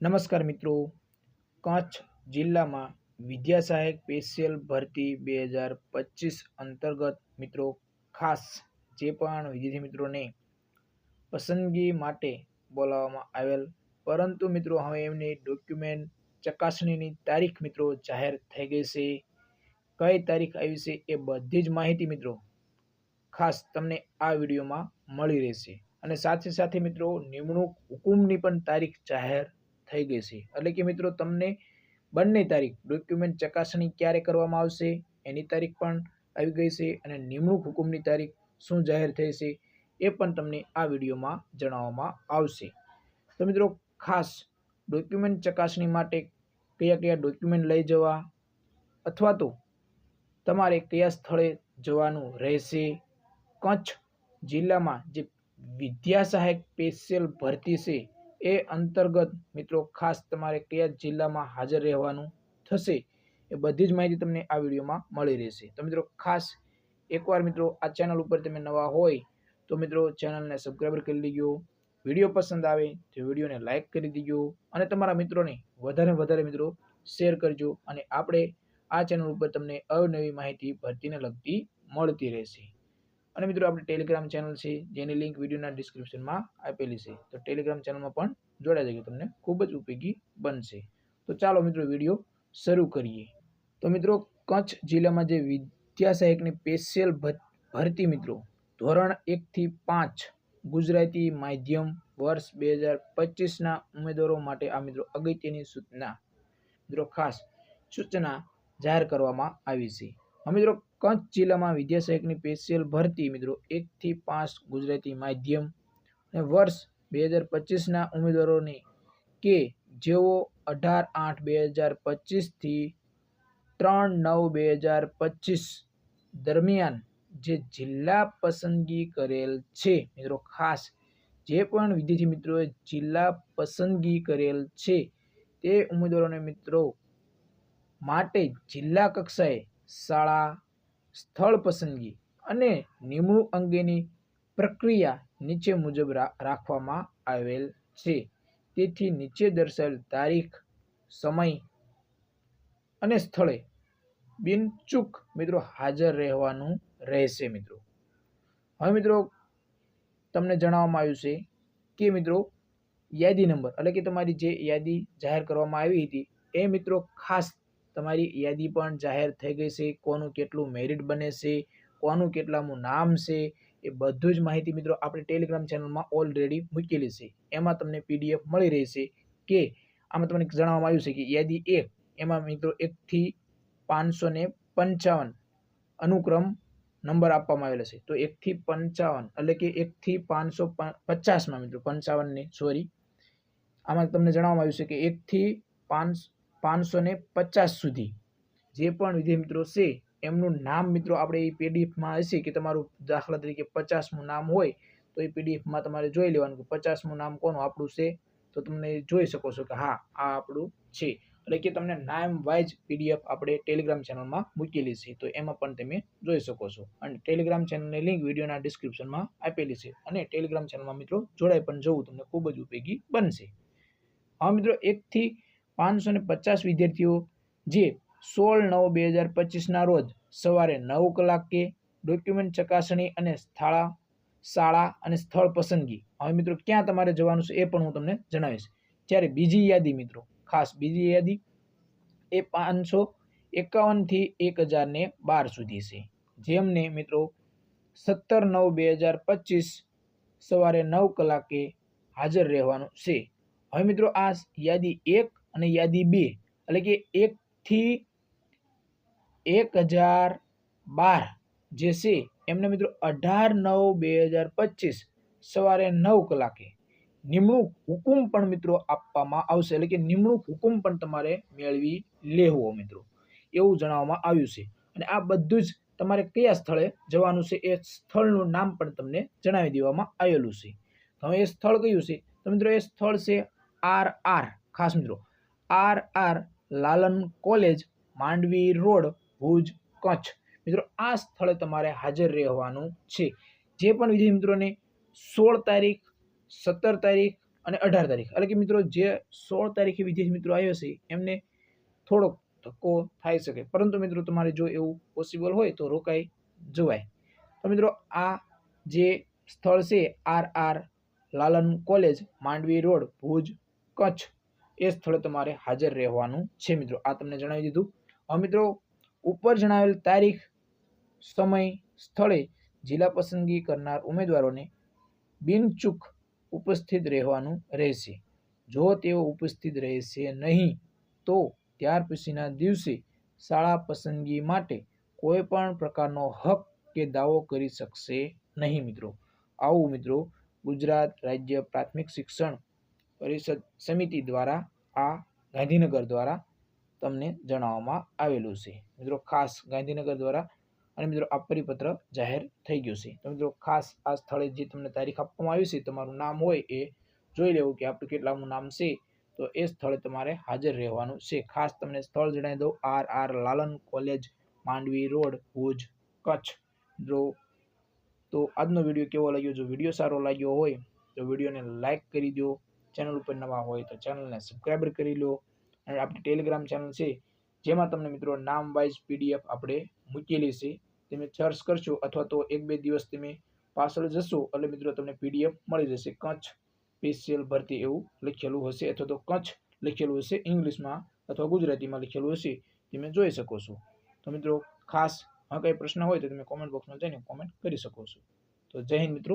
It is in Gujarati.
નમસ્કાર મિત્રો. કચ્છ જિલ્લામાં વિદ્યા સહાયક સ્પેશિયલ ભરતી બે હજાર પચીસ અંતર્ગત મિત્રો ખાસ જે પણ વિદ્યાર્થી મિત્રોને પસંદગી માટે બોલાવવામાં આવેલ, પરંતુ મિત્રો હવે એમની ડોક્યુમેન્ટ ચકાસણીની તારીખ મિત્રો જાહેર થઈ ગઈ છે. કઈ તારીખ આવી છે એ બધી જ માહિતી મિત્રો ખાસ તમને આ વિડીયોમાં મળી રહેશે. અને સાથે સાથે મિત્રો નિમણૂક હુકુમની પણ તારીખ જાહેર થઈ ગઈ છે. એટલે કે મિત્રો, તમને બંને તારીખ ડોક્યુમેન્ટ ચકાસણી ક્યારે કરવામાં આવશે, એની તારીખ પણ આવી ગઈ છે અને નિમણૂક હુકુમની તારીખ શું જાહેર થઈ છે, એ પણ તમને આ વિડીયોમાં જણાવવામાં આવશે. તો મિત્રો, ખાસ ડોક્યુમેન્ટ ચકાસણી માટે કયા કયા ડોક્યુમેન્ટ લઈ જવા અથવા તો તમારે કયા સ્થળે જવાનું રહેશે, કચ્છ જિલ્લામાં જે વિદ્યા સહાયક સ્પેશિયલ ભરતી છે એ અંતર્ગત મિત્રો ખાસ તમારે કયા જિલ્લામાં હાજર રહેવાનું થશે એ બધી જ માહિતી તમને આ વિડીયોમાં મળી રહેશે. તો મિત્રો ખાસ એકવાર મિત્રો આ ચેનલ ઉપર તમે નવા હોય તો મિત્રો ચેનલને સબસ્ક્રાઈબર કરી લેજો. વીડિયો પસંદ આવે તો વિડીયોને લાઇક કરી દેજો અને તમારા મિત્રોને વધારે વધારે મિત્રો શેર કરજો અને આપણે આ ચેનલ ઉપર તમને અવનવી માહિતી ભરતીને લગતી મળતી રહેશે. અને મિત્રો, આપણી ટેલિગ્રામ ચેનલ છે, જેની લિંક વિડીયોના ડિસ્ક્રિપ્શનમાં આપેલી છે. તો ટેલિગ્રામ ચેનલમાં પણ જોડાઈ જજો, તમને ખૂબ જ ઉપયોગી બનશે. તો ચાલો મિત્રો વીડિયો શરૂ કરીએ. તો મિત્રો, કચ્છ જિલ્લામાં જે વિદ્યા સહાયકની સ્પેશિયલ ભરતી મિત્રો, ધોરણ એકથી પાંચ ગુજરાતી માધ્યમ વર્ષ બે હજાર પચીસના ઉમેદવારો માટે આ મિત્રો અગત્યની સૂચના, મિત્રો, ખાસ સૂચના જાહેર કરવામાં આવી છે. મિત્રો, કચ્છ જિલ્લામાં વિદ્યાસહાયકની સ્પેશિયલ ભરતી મિત્રો, એકથી પાંચ ગુજરાતી માધ્યમ અને વર્ષ બે હજાર પચીસના ઉમેદવારોને કે જેઓ અઢાર આઠ બે હજાર પચીસથી ત્રણ નવ બે હજાર પચીસ દરમિયાન જે જિલ્લા પસંદગી કરેલ છે મિત્રો, ખાસ જે પણ વિદ્યાર્થી મિત્રોએ જિલ્લા પસંદગી કરેલ છે તે ઉમેદવારોને મિત્રો માટે જિલ્લા કક્ષાએ શાળા, સ્થળ પસંદગી અને નિમણૂક અંગેની પ્રક્રિયા નીચે મુજબ રાખવામાં આવેલ છે. તેથી નીચે દર્શાવેલ તારીખ, સમય અને સ્થળે બિનચૂક મિત્રો હાજર રહેવાનું રહેશે મિત્રો. હવે મિત્રો, તમને જણાવવામાં આવ્યું છે કે મિત્રો, યાદી નંબર એટલે કે તમારી જે યાદી જાહેર કરવામાં આવી હતી, એ મિત્રો ખાસ તમારી યાદી પણ જાહેર થઈ ગઈ છે. કોનું કેટલું મેરિટ બને છે? કોનું કેટલામું નામ છે? એ બધું જ માહિતી મિત્રો આપણે ટેલિગ્રામ ચેનલમાં ઓલરેડી મૂકેલી છે. એમાં તમને પીડીએફ મળી રહેશે કે આમાં તમને જણાવવામાં આવ્યું છે કે યાદી એક, એમાં મિત્રો એકથી પાંચસો ને પંચાવન અનુક્રમ નંબર આપવામાં આવેલો છે. તો એકથી પંચાવન, એટલે કે એકથી પાંચસો પચાસમાં મિત્રો પંચાવનને સોરી આમાં તમને જણાવવામાં આવ્યું છે કે એકથી પાંચ પાંચસો ને પચાસ સુધી. જે પણ વિદ્યાર્થી મિત્રો છે, એમનું નામ મિત્રો આપણે એ પીડીએફમાં હશે કે તમારું દાખલા તરીકે પચાસમું નામ હોય, તો એ પીડીએફમાં તમારે જોઈ લેવાનું કે પચાસમું નામ કોનું? આપણું છે? તો તમને જોઈ શકો છો કે હા, આ આપણું છે. એટલે કે તમને નામ વાઇઝ પીડીએફ આપણે ટેલિગ્રામ ચેનલમાં મૂકેલી છે, તો એમાં પણ તમે જોઈ શકો છો. અને ટેલિગ્રામ ચેનલની લિંક વિડીયોના ડિસ્ક્રિપ્શનમાં આપેલી છે અને ટેલિગ્રામ ચેનલમાં મિત્રો જોડાઈ પણ જવું તમને ખૂબ જ ઉપયોગી બનશે. હવે મિત્રો એકથી પાંચસો ને પચાસ વિદ્યાર્થીઓ જે સોળ નવ બે હજાર પચીસના રોજ સવારે નવ કલાકે ડોક્યુમેન્ટ ચકાસણી અને સ્થળા, શાળા અને સ્થળ પસંદગી. હવે મિત્રો, ક્યાં તમારે જવાનું છે એ પણ હું તમને જણાવીશ. જ્યારે બીજી યાદી મિત્રો, ખાસ બીજી યાદી, એ પાંચસો એકાવનથી એક હજારને બાર સુધી છે. જેમને મિત્રો, સત્તર નવ બે હજાર પચીસ સવારે નવ કલાકે હાજર રહેવાનું છે. હવે મિત્રો, આ યાદી એક અને યાદી બે, એટલે કે એકથી એક હજાર બાર, જે છે એમને મિત્રો અઢાર નવ બે હજાર પચીસ, સવારે નવ કલાકે. નિમણૂક હુકુમ પણ મિત્રો આપવામાં આવશે, એટલે કે નિમણૂક હુકુમ પણ તમારે મેળવી લેવો મિત્રો. એવું જણાવવામાં આવ્યું છે. અને આ બધું જ તમારે કયા સ્થળે જવાનું છે એ સ્થળનું નામ પણ તમને જણાવી દેવામાં આવેલું છે. હવે એ સ્થળ કયું છે? તો મિત્રો એ સ્થળ છે આર આર ખાસ મિત્રો. R R Lalan college, Mandvi road, Bhuj, Kutch. મિત્રો, આ સ્થળે તમારે હાજર રહેવાનું છે. જે પણ વિદ્યાર્થી મિત્રોને સોળ તારીખ, સત્તર તારીખ અને અઢાર તારીખ. એટલે કે મિત્રો, જે સોળ તારીખે વિદ્યાર્થી મિત્રો આવ્યો છે, એમને થોડોક ધક્કો થઈ શકે. પરંતુ મિત્રો, તમારે જો એવું પોસિબલ હોય તો રોકાઈ જવાય. તો મિત્રો, આ જે સ્થળ છે, R R Lalan college, Mandvi road, Bhuj, Kutch. એ સ્થળે તમારે હાજર રહેવાનું છે મિત્રો. આ તમને જણાવી દીધું. હવે મિત્રો, ઉપર જણાવેલ તારીખ, સમય, સ્થળે જિલ્લા પસંદગી કરનાર ઉમેદવારોને બિનચૂક ઉપસ્થિત રહેવાનું રહેશે. જો તેઓ ઉપસ્થિત રહેશે નહીં, તો ત્યાર પછીના દિવસે શાળા પસંદગી માટે કોઈ પણ પ્રકારનો હક કે દાવો કરી શકશે નહીં મિત્રો. આવું મિત્રો ગુજરાત રાજ્ય પ્રાથમિક શિક્ષણ પરિષદ સમિતિ દ્વારા આ ગાંધીનગર દ્વારા તમને જણાવવામાં આવેલું છે. મિત્રો, ખાસ ગાંધીનગર દ્વારા અને મિત્રો, આ પરિપત્ર જાહેર થઈ ગયું છે. તો મિત્રો, ખાસ આ સ્થળે જે તમને તારીખ આપવામાં આવી છે, તમારું નામ હોય એ જોઈ લેવું કે આપણું કેટલામું નામ છે. તો એ સ્થળે તમારે હાજર રહેવાનું છે. ખાસ તમને સ્થળ જણાવી દઉં. R R Lalan college, Mandvi road, Bhuj, Kutch. જો તો આજનો વીડિયો કેવો લાગ્યો? જો વીડિયો સારો લાગ્યો હોય, તો વિડીયોને લાઇક કરી દો ચેનલ ઉપર નવા હોય તો ચેનલને સબસ્ક્રાઈબર કરી લો. અને આપણી ટેલિગ્રામ ચેનલ છે, જેમાં તમને મિત્રો નામ વાઇઝ પીડીએફ આપણે મૂકેલી છે. તમે સર્ચ કરશો અથવા તો એક બે દિવસ તમે પાછળ જશો, એટલે મિત્રો તમને પીડીએફ મળી જશે. કચ્છ સ્પેશિયલ ભરતી એવું લખેલું હશે અથવા તો કચ્છ લખેલું હશે ઇંગ્લિશમાં અથવા ગુજરાતીમાં લખેલું હશે. તમે જોઈ શકો છો. તો મિત્રો ખાસ હા કંઈ પ્રશ્ન હોય તો તમે કોમેન્ટ બોક્સમાં જઈને કોમેન્ટ કરી શકો છો. તો જય હિન્દ મિત્રો.